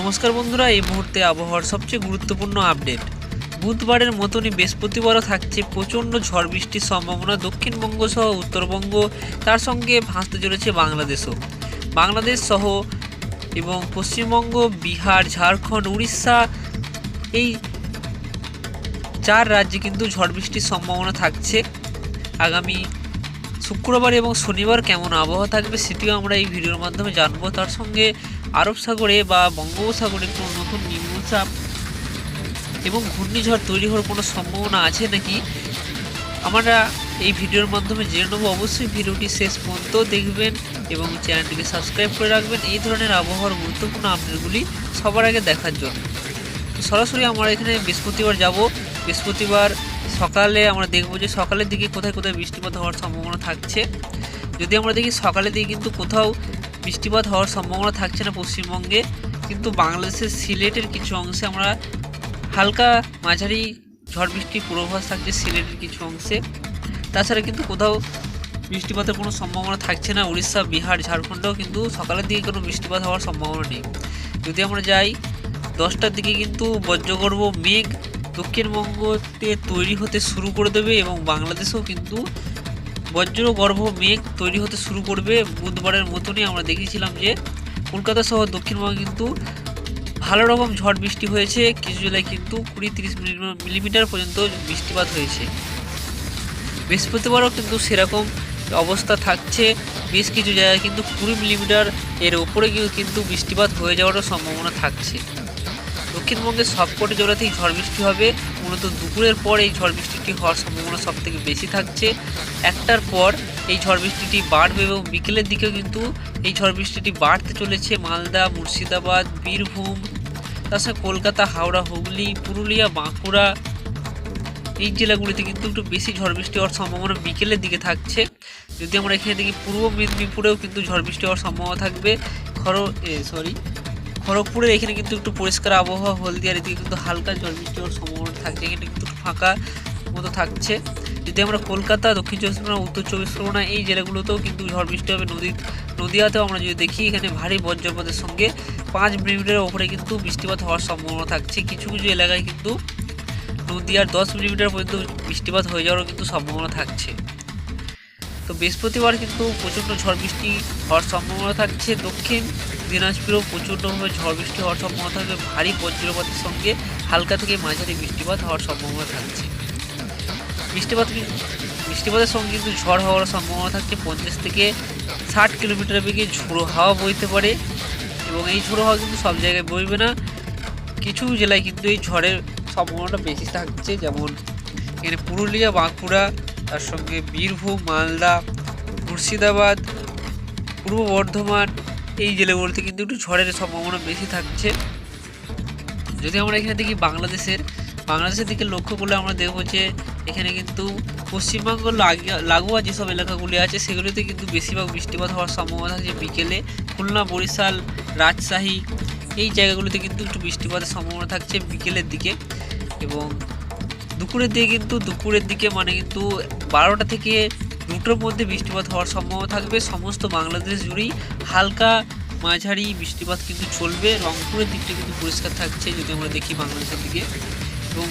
নমস্কার বন্ধুরা, এই মুহূর্তে আবহাওয়ার সবচেয়ে গুরুত্বপূর্ণ আপডেট। বুধবারের মতনই বৃহস্পতিবারও থাকছে প্রচণ্ড ঝড় বৃষ্টির সম্ভাবনা দক্ষিণবঙ্গ সহ উত্তরবঙ্গ, তার সঙ্গে ভাসতে চলেছে বাংলাদেশও। বাংলাদেশ সহ এবং পশ্চিমবঙ্গ, বিহার, ঝাড়খণ্ড, উড়িষ্যা, এই চার রাজ্যে কিন্তু ঝড় বৃষ্টির সম্ভাবনা থাকছে। আগামী শুক্রবার এবং শনিবার কেমন আবহাওয়া থাকবে সেটিও আমরা এই ভিডিওর মাধ্যমে জানব। তার সঙ্গে আরব সাগরে বা বঙ্গোপসাগরে কোনো নতুন নিম্নচাপ এবং ঘূর্ণিঝড় তৈরি হওয়ার কোনো সম্ভাবনা আছে নাকি? আমরা এই ভিডিওর মাধ্যমে জেনে নেব। অবশ্যই ভিডিওটি শেষ পর্যন্ত দেখবেন এবং চ্যানেলটিকে সাবস্ক্রাইব করে রাখবেন। এই ধরনের আবহাওয়ার গুরুত্বপূর্ণ আপডেটগুলি সবার আগে দেখার জন্য। সরাসরি আমরা এখানে বৃহস্পতিবার যাব। বৃহস্পতিবার সকালে আমরা দেখব যে সকালের দিকে কোথায় কোথায় বৃষ্টিপাত হওয়ার সম্ভাবনা থাকছে। যদি আমরা দেখি সকালের দিকে কিন্তু কোথাও বৃষ্টিপাত হওয়ার সম্ভাবনা থাকছে না পশ্চিমবঙ্গে, কিন্তু বাংলাদেশের সিলেটের কিছু অংশে আমরা হালকা মাঝারি ঝড় বৃষ্টির পূর্বাভাস থাকছে সিলেটের কিছু অংশে। তাছাড়া কিন্তু কোথাও বৃষ্টিপাতের কোনো সম্ভাবনা থাকছে না। উড়িষ্যা, বিহার, ঝাড়খণ্ডেও কিন্তু সকালের দিকে কোনো বৃষ্টিপাত হওয়ার সম্ভাবনা নেই। যদি আমরা যাই, দশটার দিকে কিন্তু বজ্রগর্ভ মেঘ দক্ষিণবঙ্গতে তৈরি হতে শুরু করে দেবে এবং বাংলাদেশেও কিন্তু বজ্রগর্ভ মেঘ তৈরি হতে শুরু করবে। বুধবারের মতনই আমরা দেখেছিলাম যে কলকাতা সহ দক্ষিণবঙ্গে কিন্তু ভালো রকম ঝড় বৃষ্টি হয়েছে। কিছু জেলায় কিন্তু কুড়ি তিরিশ মিলিমিটার পর্যন্ত বৃষ্টিপাত হয়েছে। বৃহস্পতিবারও কিন্তু সেরকম অবস্থা থাকছে। বেশ কিছু জায়গায় কিন্তু কুড়ি মিলিমিটার এর ওপরে কিন্তু বৃষ্টিপাত হয়ে যাওয়ারও সম্ভাবনা থাকছে। দক্ষিণবঙ্গের সবকটি জেলাতেই ঝড় বৃষ্টি হবে। মূলত দুপুরের পর এই ঝড় বৃষ্টিটি হওয়ার সম্ভাবনা সব থেকে বেশি থাকছে। একটার পর এই ঝড় বৃষ্টিটি বাড়বে এবং বিকেলের দিকেও কিন্তু এই ঝড় বৃষ্টিটি বাড়তে চলেছে। মালদা, মুর্শিদাবাদ, বীরভূম তাছাড়া কলকাতা, হাওড়া, হুগলি, পুরুলিয়া, বাঁকুড়া এই জেলাগুলিতে কিন্তু একটু বেশি ঝড় বৃষ্টি হওয়ার সম্ভাবনা বিকেলের দিকে থাকছে। যদি আমরা এখানে দেখি, পূর্ব মেদিনীপুরেও কিন্তু ঝড় বৃষ্টি হওয়ার সম্ভাবনা থাকবে। খর সরি খড়গপুরের এখানে কিন্তু একটু পরিষ্কার আবহাওয়া, হলদিয়ার এদিকে কিন্তু হালকা ঝড় বৃষ্টি হওয়ার সম্ভাবনা থাকছে। এখানে কিন্তু ফাঁকা মতো থাকছে। যদি আমরা কলকাতা, দক্ষিণ চব্বিশ পরগনা, উত্তর চব্বিশ পরগনা এই জেলাগুলোতেও কিন্তু ঝড় বৃষ্টি হবে নদী, নদীয়াতেও আমরা যদি দেখি, এখানে ভারী বজ্রপাতের সঙ্গে পাঁচ মিলিমিটারের ওপরে কিন্তু বৃষ্টিপাত হওয়ার সম্ভাবনা থাকছে। কিছু কিছু এলাকায় কিন্তু নদীয়ার দশ মিলিমিটার পর্যন্ত বৃষ্টিপাত হয়ে যাওয়ারও কিন্তু সম্ভাবনা থাকছে। তো বৃহস্পতিবার কিন্তু প্রচণ্ড ঝড় বৃষ্টি হওয়ার সম্ভাবনা থাকছে। দক্ষিণ দিনাজপুরেও প্রচণ্ডভাবে ঝড় বৃষ্টি হওয়ার সম্ভাবনা থাকবে। ভারী বজ্রপাতের সঙ্গে হালকা থেকে মাঝারি বৃষ্টিপাত হওয়ার সম্ভাবনা থাকছে। বৃষ্টিপাত বৃষ্টিপাতের সঙ্গে কিন্তু ঝড় হওয়ার সম্ভাবনা থাকছে। পঞ্চাশ থেকে ষাট কিলোমিটার বেগে ঝোড়ো হাওয়া বইতে পারে এবং এই ঝোড়ো হাওয়া কিন্তু সব জায়গায় বইবে না। কিছু জেলায় কিন্তু এই ঝড়ের সম্ভাবনাটা বেশি থাকছে। যেমন এখানে পুরুলিয়া, বাঁকুড়া তার সঙ্গে বীরভূম, মালদা, মুর্শিদাবাদ, পূর্ব বর্ধমান, এই জেলাগুলোতে কিন্তু একটু ঝড়ের সম্ভাবনা বেশি থাকছে। যদি আমরা এখানে দেখি বাংলাদেশের বাংলাদেশের দিকে লক্ষ্য করলে আমরা দেখব যে এখানে কিন্তু পশ্চিমবঙ্গ, লাগি- লাগোয়া যেসব এলাকাগুলি আছে, সেগুলিতে কিন্তু বেশিরভাগ বৃষ্টিপাত হওয়ার সম্ভাবনা থাকছে বিকেলে। খুলনা, বরিশাল, রাজশাহী, এই জায়গাগুলিতে কিন্তু একটু বৃষ্টিপাতের সম্ভাবনা থাকছে বিকেলের দিকে। এবং দুপুরের দিকে কিন্তু, দুপুরের দিকে মানে কিন্তু বারোটা থেকে দুটোর মধ্যে বৃষ্টিপাত হওয়ার সম্ভাবনা থাকবে। সমস্ত বাংলাদেশ জুড়েই হালকা মাঝারি বৃষ্টিপাত কিন্তু চলবে। রংপুরের দিকটা কিন্তু পরিষ্কার থাকছে যদি আমরা দেখি বাংলাদেশের দিকে। এবং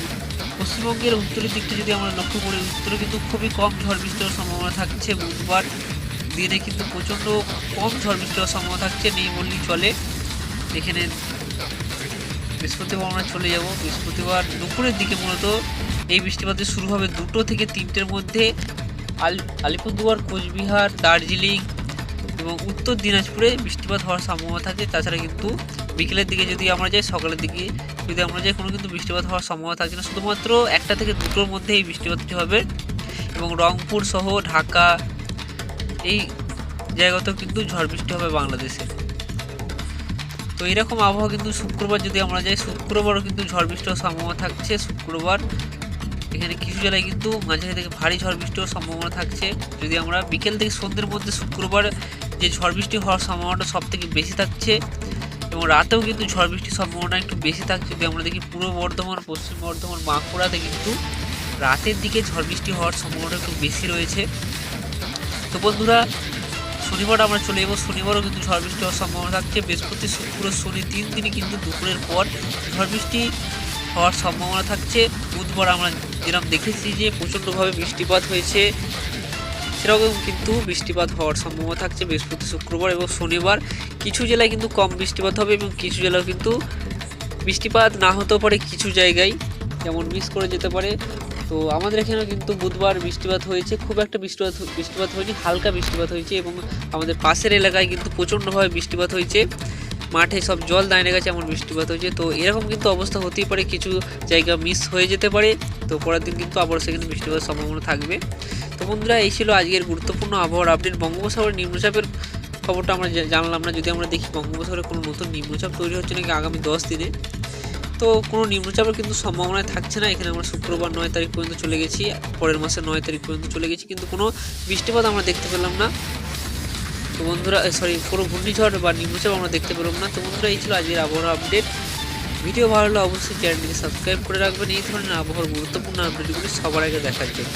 পশ্চিমবঙ্গের উত্তরের দিকটা যদি আমরা লক্ষ্য করি, উত্তরে কিন্তু খুবই কম ঝড় বৃষ্টি হওয়ার সম্ভাবনা থাকছে। বুধবার দিনে কিন্তু প্রচণ্ড কম ঝড় বৃষ্টি হওয়ার সম্ভাবনা থাকছে। নেই বললেই চলে। এখানে বৃহস্পতিবার আমরা চলে যাব। বৃহস্পতিবার দুপুরের দিকে মূলত এই বৃষ্টিপাত শুরু হবে দুটো থেকে তিনটের মধ্যে আল আলিপুরদুয়ার, কোচবিহার, দার্জিলিং এবং উত্তর দিনাজপুরে বৃষ্টিপাত হওয়ার সম্ভাবনা থাকে। তাছাড়া কিন্তু বিকেলের দিকে যদি আমরা যাই, সকালের দিকে যদি আমরা যাই, কোনো কিন্তু বৃষ্টিপাত হওয়ার সম্ভাবনা থাকছে না। শুধুমাত্র একটা থেকে দুটোর মধ্যে এই বৃষ্টিপাতটি হবে এবং রংপুর সহ ঢাকা এই জায়গাতেও কিন্তু ঝড় বৃষ্টি হবে বাংলাদেশে। তো এরকম আবহাওয়া কিন্তু শুক্রবার যদি আমরা যাই, শুক্রবারও কিন্তু ঝড় বৃষ্টি হওয়ার সম্ভাবনা থাকছে। শুক্রবার এখানে কিছু জেলায় কিন্তু মাঝারি থেকে ভারী ঝড় বৃষ্টি হওয়ার সম্ভাবনা থাকছে। যদি আমরা বিকেল থেকে সন্ধ্যের মধ্যে শুক্রবার যে ঝড় বৃষ্টি হওয়ার সম্ভাবনাটা সব থেকে বেশি থাকছে এবং রাতেও কিন্তু ঝড় বৃষ্টির সম্ভাবনা একটু বেশি থাকছে, যদি আমরা দেখি পূর্ব বর্ধমান, পশ্চিম বর্ধমান, বাঁকুড়াতে কিন্তু রাতের দিকে ঝড় বৃষ্টি হওয়ার সম্ভাবনা একটু বেশি রয়েছে। তো বন্ধুরা, শনিবার আমরা চলে যাব, শনিবারও কিন্তু ঝড় বৃষ্টি হওয়ার সম্ভাবনা থাকছে। বৃহস্পতি, শুক্র, শনি তিন দিনই কিন্তু দুপুরের পর ঝড় বৃষ্টি হওয়ার সম্ভাবনা থাকছে। বুধবার আমরা যেরকম দেখেছি যে প্রচণ্ডভাবে বৃষ্টিপাত হয়েছে, সেরকম কিন্তু বৃষ্টিপাত হওয়ার সম্ভাবনা থাকছে বৃহস্পতি, শুক্রবার এবং শনিবার। কিছু জেলায় কিন্তু কম বৃষ্টিপাত হবে এবং কিছু জেলায় কিন্তু বৃষ্টিপাত না হতেও পারে কিছু জায়গায়, যেমন মিস করে যেতে পারে। তো আমাদের এখানেও কিন্তু বুধবার বৃষ্টিপাত হয়েছে, খুব একটা বৃষ্টিপাত বৃষ্টিপাত হয়নি, হালকা বৃষ্টিপাত হয়েছে এবং আমাদের পাশের এলাকায় কিন্তু প্রচণ্ডভাবে বৃষ্টিপাত হয়েছে। মাঠে সব জল দাঁড়িয়ে গেছে, এমন বৃষ্টিপাত হয়েছে। তো এরকম কিন্তু অবস্থা হতেই পারে, কিছু জায়গা মিস হয়ে যেতে পারে। তো পরের দিন কিন্তু আবার সেখানে বৃষ্টিপাতের সম্ভাবনা থাকবে। তো বন্ধুরা, এই ছিল আজকের গুরুত্বপূর্ণ আবহাওয়ার আপডেট বঙ্গোপসাগরের নিম্নচাপের খবরটা আমরা জানলাম না। যদি আমরা দেখি বঙ্গোপসাগরে কোনো নতুন নিম্নচাপ তৈরি হচ্ছে নাকি আগামী দশ দিনে, তো কোনো নিম্নচাপের কিন্তু সম্ভাবনায় থাকছে না। এখানে আমরা শুক্রবার নয় তারিখ পর্যন্ত চলে গেছি, পরের মাসের নয় তারিখ পর্যন্ত চলে গেছি। কিন্তু কোনো বৃষ্টিপাত আমরা দেখতে পেলাম না। তো বন্ধুরা সরি কোনো ঘূর্ণিঝড় বা নিম্নচাপ আমরা দেখতে পেলাম না। তো বন্ধুরা, এই ছিল আজকের আবহাওয়া আপডেট ভিডিও ভালো লাগলে অবশ্যই চ্যানেলটিকে সাবস্ক্রাইব করে রাখবেন। এই ধরনের আবহাওয়ার গুরুত্বপূর্ণ আপডেটগুলি সবার আগে দেখার জন্য।